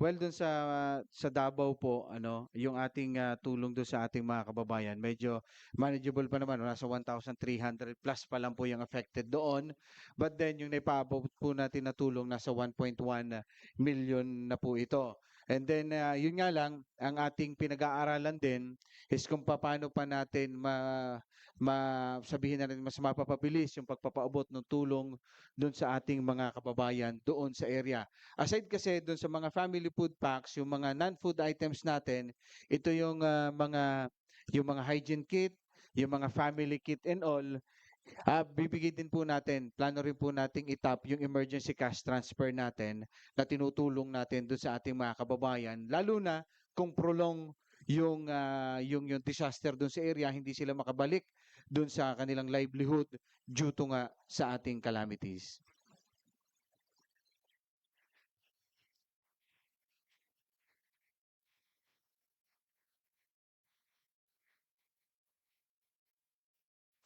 Well, dun sa sa Davao po, ano, yung ating ah, tulong doon sa ating mga kababayan, medyo manageable pa naman, nasa 1,300 plus pa lang po yung affected doon. But then yung naipaabot po natin na tulong nasa 1.1 million na po ito. And then ah, yun nga lang, ang ating pinag-aaralan din is kung paano pa natin ma, ma sabihin na rin mas mapapabilis yung pagpapaabot ng tulong doon sa ating mga kababayan doon sa area. Aside kasi doon sa mga family food packs, yung mga non-food items natin, ito yung ah, mga yung mga hygiene kit, yung mga family kit and all, ah bibigay din po natin, plano rin po nating itap yung emergency cash transfer natin na tinutulong natin doon sa ating mga kababayan, lalo na kung prolong yung ah, yung yung disaster doon sa area, hindi sila makabalik doon sa kanilang livelihood due to nga sa ating calamities.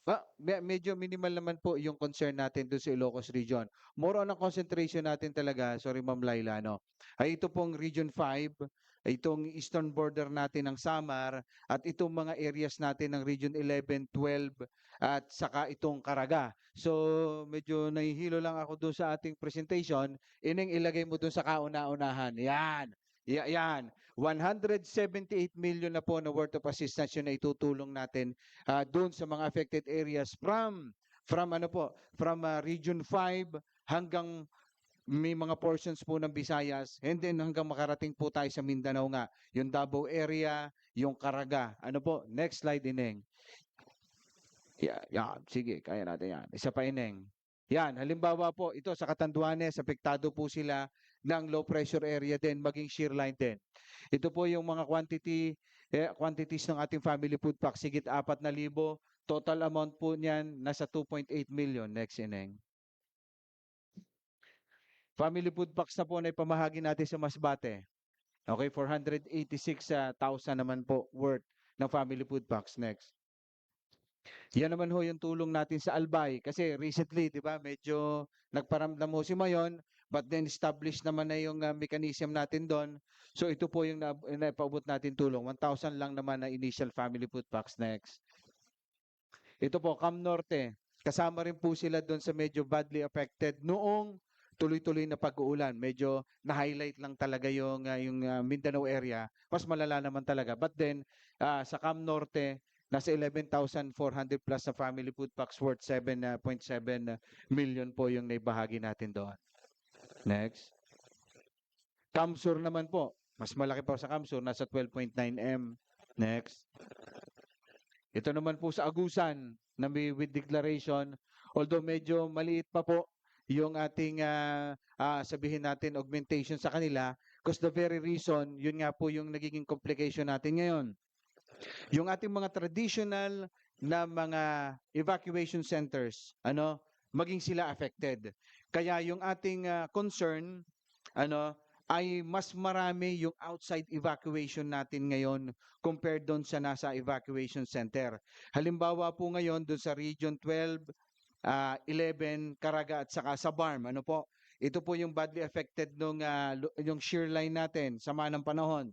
Ah, me- medyo minimal naman po yung concern natin doon sa Ilocos Region. More on ang concentration natin talaga, sorry Ma'am Laila, no? Ay ito pong Region 5, itong eastern border natin ng Samar, at itong mga areas natin ng Region 11, 12, at saka itong Caraga. So, medyo nahihilo lang ako doon sa ating presentation. Ining ilagay mo doon sa kauna-unahan. Yan. Ya- yan. 178 million na po na worth of assistance yun itutulong natin ah, doon sa mga affected areas from from ano po from ah, region 5 hanggang may mga portions po ng Visayas and then hanggang makarating po tayo sa Mindanao nga. Yung Davao area yung Caraga. Ano po? Next slide ineng. Yeah, yeah, sige kaya natin yan. Isa pa ineng yan halimbawa po ito sa Catanduanes apektado po sila ng low pressure area din maging shear line din. Ito po yung mga quantity eh, quantities ng ating family food pack sigit 4,000 total amount po niyan nasa 2.8 million next ineng family food packs na po na ipamahagi natin sa Masbate. Okay 486,000 naman po worth ng family food packs next yan naman ho yung tulong natin sa Albay kasi recently 'di ba medyo nagparamdam mo si Mayon but then established naman na yung ah, mechanism natin doon So ito po yung na, naipaubot natin tulong. 1,000 lang naman na initial family food packs next. Ito po, Cam Norte. Kasama rin po sila doon sa medyo badly affected noong tuloy-tuloy na pag-uulan. Medyo na-highlight lang talaga yung, ah, yung ah, Mindanao area. Mas malala naman talaga. But then, ah, sa Cam Norte, nasa 11,400 plus na family food packs worth 7.7 million po yung naibahagi natin doon. Next. Kamsur naman po. Mas malaki pa sa Kamsur, nasa 12.9 M. Next. Ito naman po sa Agusan, na may with declaration, although medyo maliit pa po yung ating ah, ah, sabihin natin augmentation sa kanila because the very reason, yun nga po yung nagiging complication natin ngayon. Yung ating mga traditional na mga evacuation centers, ano, maging sila affected. Kaya yung ating ah, concern, ano, ay mas marami yung outside evacuation natin ngayon compared doon sa nasa evacuation center. Halimbawa po ngayon doon sa Region 12, ah, 11, Caraga at saka sa Barm, ano po? Ito po yung badly affected nung lu- yung shear line natin sama ng panahon.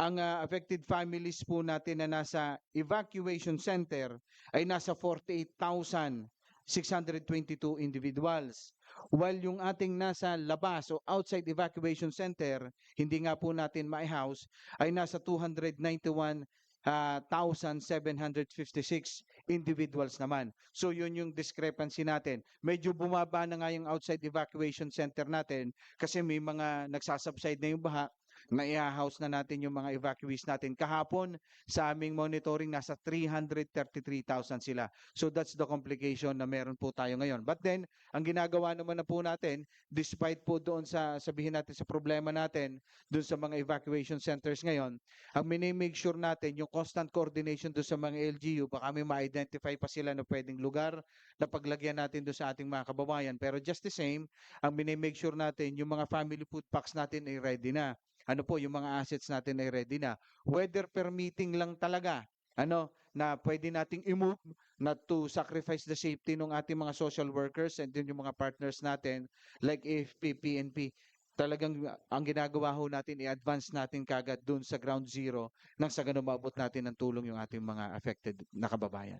Ang ah, affected families po natin na nasa evacuation center ay nasa 48,622 individuals. While yung ating nasa labas o outside evacuation center, hindi nga po natin ma-house, ay nasa 291 ah, 1,756 individuals naman. So yun yung discrepancy natin. Medyo bumaba na nga yung outside evacuation center natin kasi may mga nagsasubside na yung baha na i-house na natin yung mga evacuees natin. Kahapon, sa aming monitoring, nasa 333,000 sila. So that's the complication na meron po tayo ngayon. But then, ang ginagawa naman na po natin, despite po doon sa, sabihin natin sa problema natin, doon sa mga evacuation centers ngayon, ang minimake sure natin, yung constant coordination doon sa mga LGU, baka may ma-identify pa sila na pwedeng lugar na paglagyan natin doon sa ating mga kababayan. Pero just the same, ang minimake sure natin, yung mga family food packs natin ay ready na ano po, yung mga assets natin ay ready na. Weather permitting lang talaga, ano, na pwede nating i-move not to sacrifice the safety ng ating mga social workers and din yung mga partners natin like AFP, PNP. talagang ang ginagawa ho natin, i-advance natin kagad dun sa ground zero nang sa ganun maabot natin ng tulong yung ating mga affected na kababayan.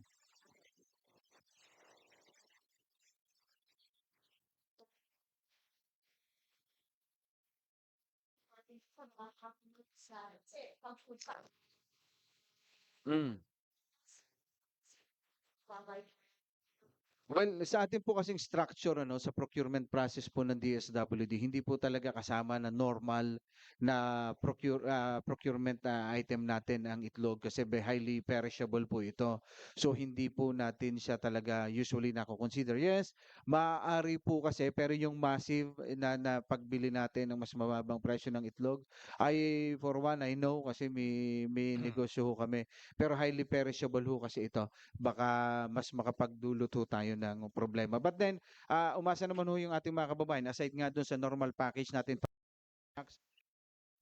嗯。Well, sa atin po kasing structure ano sa procurement process po ng DSWD, hindi po talaga kasama na normal na procure ah, procurement na item natin ang itlog kasi highly perishable po ito. So hindi po natin siya talaga usually nako-consider. Yes, maaari po kasi pero yung massive na, na pagbili natin ng mas mababang presyo ng itlog, I for one I know kasi may may negosyo ho kami. Pero highly perishable ho kasi ito baka mas makapagdulot ho tayo ng problema. But then, ah, umasa naman ho yung ating mga kababayan, aside nga dun sa normal package natin,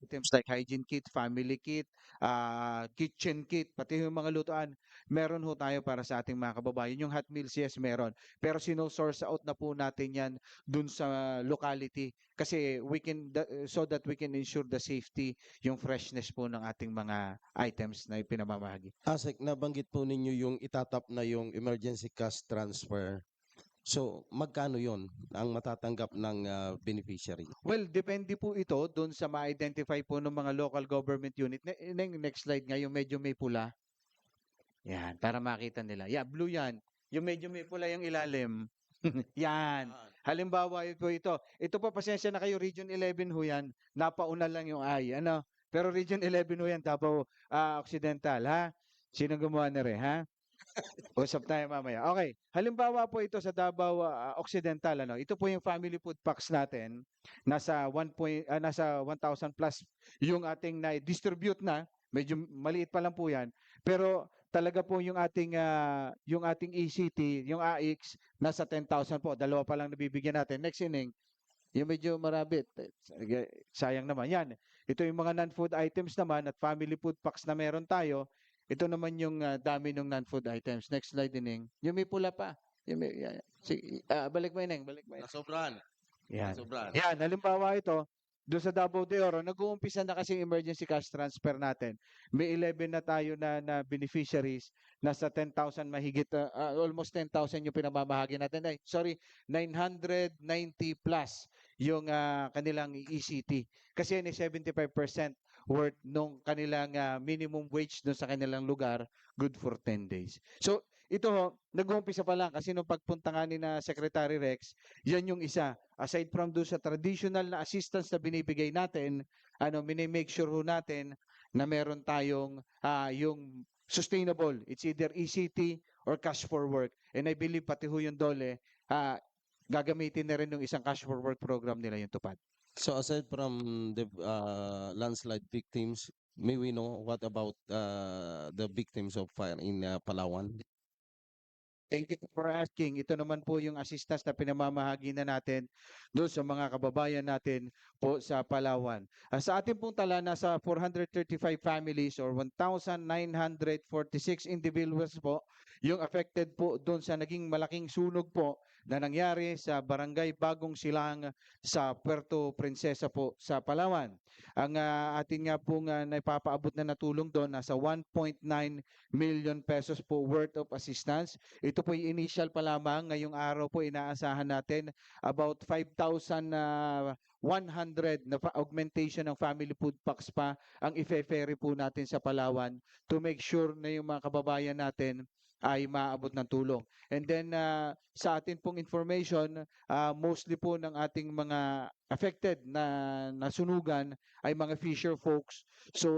items like hygiene kit, family kit, ah, kitchen kit, pati yung mga lutuan, meron ho tayo para sa ating mga kababayan. Yung hot meals, yes, meron. Pero sino-source out na po natin yan dun sa locality kasi we can, so that we can ensure the safety, yung freshness po ng ating mga items na ipinamamahagi. Asek, nabanggit po ninyo yung itatap na yung emergency cash transfer. So, magkano yon ang matatanggap ng ah, beneficiary? Well, depende po ito doon sa ma-identify po ng mga local government unit. Ne- ne- next slide nga, yung medyo may pula. Yan, para makita nila. Yeah, blue yan. Yung medyo may pula yung ilalim. yan. Halimbawa ito ito. Ito pa pasensya na kayo Region 11 ho yan. Napauna lang yung I, ano? Pero Region 11 ho yan Davao ah, Occidental, ha? Sino gumawa na rin, ha? Usap tayo mamaya. Okay. Halimbawa po ito sa Davao ah, Occidental ano. Ito po yung family food packs natin. Nasa 1 point ah, nasa 1,000 plus yung ating na distribute na. Medyo maliit pa lang po 'yan. Pero talaga po yung ating ah, yung ating ECT, yung AX nasa 10,000 po. Dalawa pa lang nabibigyan natin. Next inning, yung medyo marabit. eh, Sayang naman. Yan. Ito yung mga non-food items naman at family food packs na meron tayo. Ito naman yung ah, dami ng non-food items. Next slide, Ining. Yung may pula pa. Yung may, yeah, yeah. Sige, ah, balik mo, Ining. Balik mo. Ining. Nasobrahan. Yan. Nasobrahan. Yan, halimbawa ito, doon sa Davao de Oro, nag-uumpisa na kasi yung emergency cash transfer natin. May 11 na tayo na, na beneficiaries, nasa 10,000 mahigit, ah, ah, almost 10,000 yung pinamamahagi natin. Ay, sorry, 990 plus yung ah, kanilang ECT. Kasi yan ay 75% worth nung kanilang ah, minimum wage doon sa kanilang lugar, good for 10 days. So, ito ho, nag-uumpisa pa lang kasi nung pagpunta nga ni na Secretary Rex, yan yung isa. Aside from doon sa traditional na assistance na binibigay natin, ano, minimake sure ho natin na meron tayong ah, yung sustainable. It's either ECT or cash for work. And I believe pati ho yung DOLE, ah, gagamitin na rin yung isang cash for work program nila yung tupad. So, aside from the ah, landslide victims, may we know what about ah, the victims of fire in ah, Palawan? Thank you for asking. Ito naman po yung assistance na pinamamahagi na natin doon sa mga kababayan natin po sa Palawan. Ah, sa ating pong tala, nasa 435 families or 1,946 individuals po yung affected po doon sa naging malaking sunog po na nangyari sa Barangay Bagong Silang sa Puerto Princesa po sa Palawan. Ang ah, atin nga pong uh, naipapaabot na natulong doon nasa 1.9 million pesos po worth of assistance. Ito po yung initial pa lamang. Ngayong araw po inaasahan natin about 5,100 na fa- augmentation ng family food packs pa ang ife-ferry po natin sa Palawan to make sure na yung mga kababayan natin ay maabot ng tulong. And then ah, sa atin pong information, ah, mostly po ng ating mga affected na nasunugan ay mga fisher folks. So,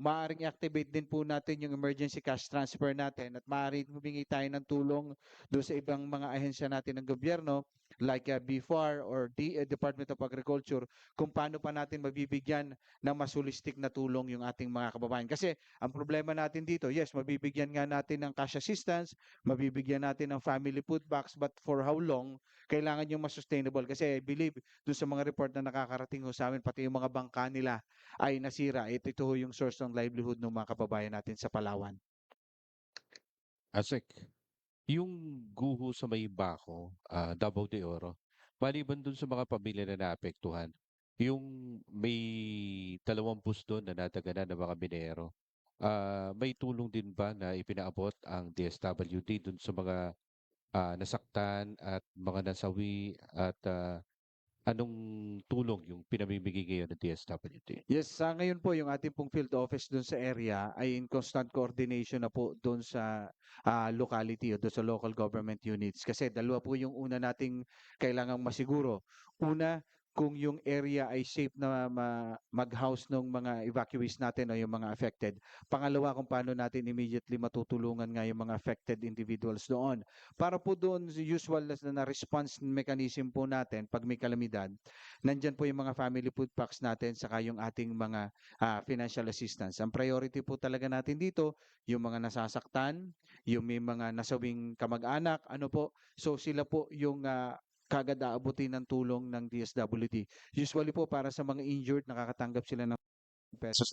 maaaring i-activate din po natin yung emergency cash transfer natin at maaaring humingi tayo ng tulong doon sa ibang mga ahensya natin ng gobyerno like uh, BFAR or D- uh, Department of Agriculture kung paano pa natin mabibigyan ng mas holistic na tulong yung ating mga kababayan. Kasi ang problema natin dito, yes, mabibigyan nga natin ng cash assistance, mabibigyan natin ng family food box, but for how long? Kailangan yung mas sustainable. Kasi I believe doon sa mga report na nakakarating ho sa amin, pati yung mga bangka nila ay nasira. Ito, ito ho yung source ng livelihood ng mga kababayan natin sa Palawan. Asek, yung guho sa may bako, ah, Davao de Oro, maliban dun sa mga pamilya na naapektuhan, yung may dalawang bus doon na nadaganan ng mga minero. Ah, may tulong din ba na ipinaabot ang DSWD dun sa mga ah, nasaktan at mga nasawi at ah, anong tulong yung pinamimigay ngayon ng DSWD? Yes, sa ngayon po yung ating pong field office doon sa area ay in constant coordination na po doon sa ah, locality o doon sa local government units. Kasi dalawa po yung una nating kailangang masiguro. Una, kung yung area ay safe na ma- mag-house ng mga evacuees natin o yung mga affected. Pangalawa, kung paano natin immediately matutulungan nga yung mga affected individuals doon. Para po doon, usual na, na response mechanism po natin pag may kalamidad, nandyan po yung mga family food packs natin saka yung ating mga ah, financial assistance. Ang priority po talaga natin dito, yung mga nasasaktan, yung may mga nasawing kamag-anak, ano po. So sila po yung ah, kagad aabutin ng tulong ng DSWD. Usually po para sa mga injured, nakakatanggap sila ng pesos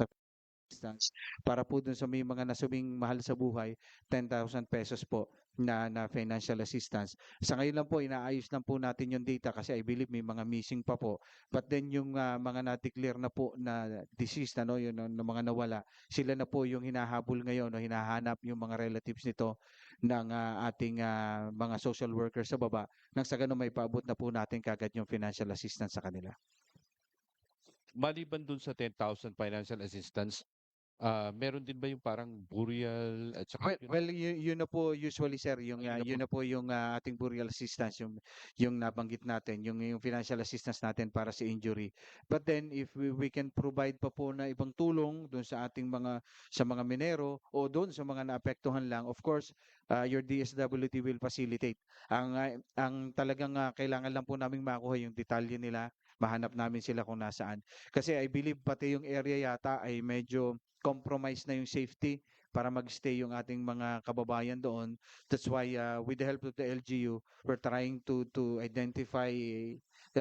assistance. Para po dun sa may mga nasawing mahal sa buhay, 10,000 pesos po na, na financial assistance. Sa ngayon lang po, inaayos lang po natin yung data kasi I believe may mga missing pa po. But then yung ah, mga na-declare na po na deceased, ano, yun, na mga nawala, sila na po yung hinahabol ngayon, no, hinahanap yung mga relatives nito ng ah, ating ah, mga social workers sa baba nang sa ganun may paabot na po natin kagad yung financial assistance sa kanila. Maliban dun sa 10,000 financial assistance, ah, meron din ba yung parang burial at saka Well, well yun, yun na po usually sir, yung Ayun ah, na po. yun na po yung ah, ating burial assistance, yung yung nabanggit natin, yung yung financial assistance natin para sa injury. But then if we, we can provide pa po na ibang tulong doon sa ating mga sa mga minero o doon sa mga naapektuhan lang, of course, ah, your DSWD will facilitate. Ang ah, ang talagang ah, kailangan lang po naming makuha yung detalye nila, mahanap namin sila kung nasaan. Kasi I believe pati yung area yata ay medyo compromised na yung safety para magstay yung ating mga kababayan doon. That's why uh, with the help of the LGU, we're trying to to identify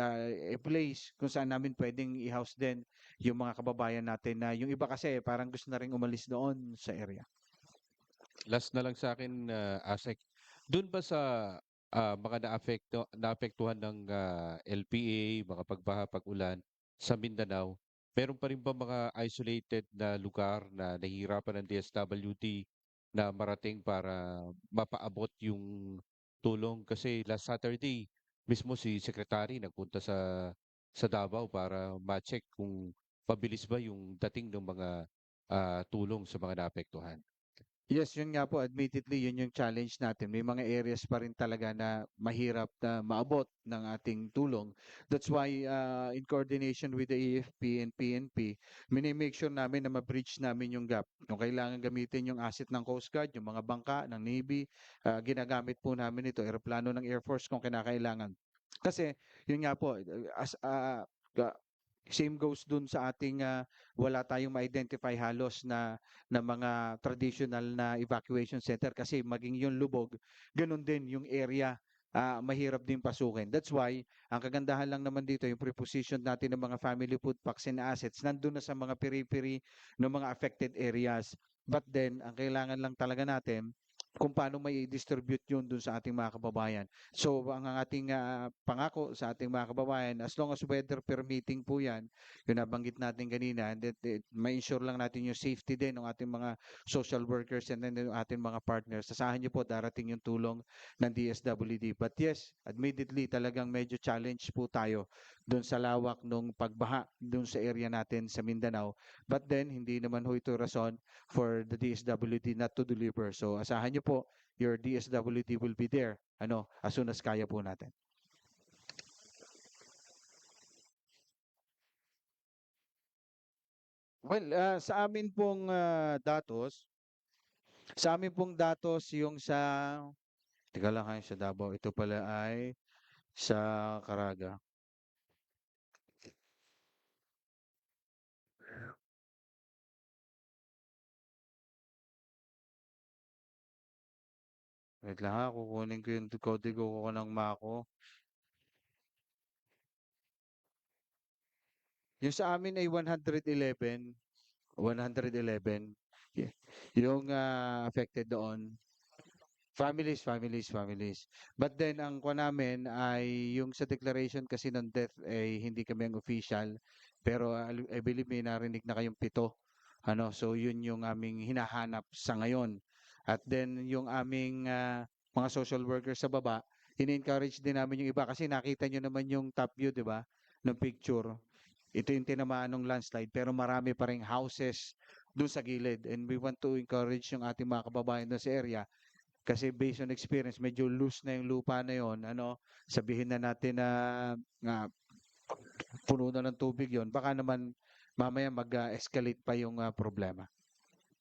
uh, a place kung saan namin pwedeng i-house din yung mga kababayan natin na yung iba kasi parang gusto na rin umalis doon sa area. last na lang sa akin, ah, Asek. Doon ba sa ah, mga naapekto, naapektuhan ng ah, LPA, mga pagbaha, pag-ulan sa Mindanao, meron pa rin ba mga isolated na lugar na nahihirapan ng DSWD na marating para mapaabot yung tulong? Kasi last Saturday, mismo si Secretary nagpunta sa sa Davao para ma-check kung pabilis ba yung dating ng mga ah, tulong sa mga naapektuhan. Yes, yun nga po, admittedly, yun yung challenge natin. May mga areas pa rin talaga na mahirap na maabot ng ating tulong. That's why uh, in coordination with the AFP and PNP, minimake sure namin na ma-bridge namin yung gap. Kung kailangan gamitin yung asset ng Coast Guard, yung mga bangka ng Navy, uh, ginagamit po namin ito, aeroplano ng Air Force kung kinakailangan. Kasi, yun nga po, as, uh, same goes dun sa ating uh, wala tayong ma-identify halos na na mga traditional na evacuation center kasi maging yung lubog, ganun din yung area ah, mahirap din pasukin. That's why, ang kagandahan lang naman dito, yung preposition natin ng mga family food packs assets, nandun na sa mga periphery ng mga affected areas. But then, ang kailangan lang talaga natin, kung paano may distribute yun dun sa ating mga kababayan. So, ang ating ah, pangako sa ating mga kababayan, as long as weather permitting po yan, yung nabanggit natin kanina, that, that ma-ensure lang natin yung safety din ng ating mga social workers and then yung ating mga partners. Sasahan niyo po darating yung tulong ng DSWD. But yes, admittedly, talagang medyo challenge po tayo doon sa lawak ng pagbaha doon sa area natin sa Mindanao. But then, hindi naman ho ito rason for the DSWD not to deliver. So, asahan niyo po, your DSWD will be there ano, as soon as kaya po natin. Well, ah, sa amin pong ah, datos, sa amin pong datos yung sa, teka lang ha, sa Davao, ito pala ay sa Caraga. Wait lang ha, kukunin ko yung kodigo ko ng Mako. Yung sa amin ay 111. 111. Y- Yung ah, affected doon. Families, families, families. But then ang kwa namin ay yung sa declaration kasi ng death ay hindi kami ang official pero uh, I believe may narinig na kayong pito. Ano, so yun yung aming hinahanap sa ngayon. At then yung aming ah, mga social workers sa baba, ini-encourage din namin yung iba kasi nakita nyo naman yung top view, di ba? Ng picture. Ito yung tinamaan ng landslide pero marami pa ring houses doon sa gilid and we want to encourage yung ating mga kababayan doon sa area kasi based on experience medyo loose na yung lupa na yon ano sabihin na natin na nga puno na ng tubig yon baka naman mamaya mag-escalate pa yung ah, problema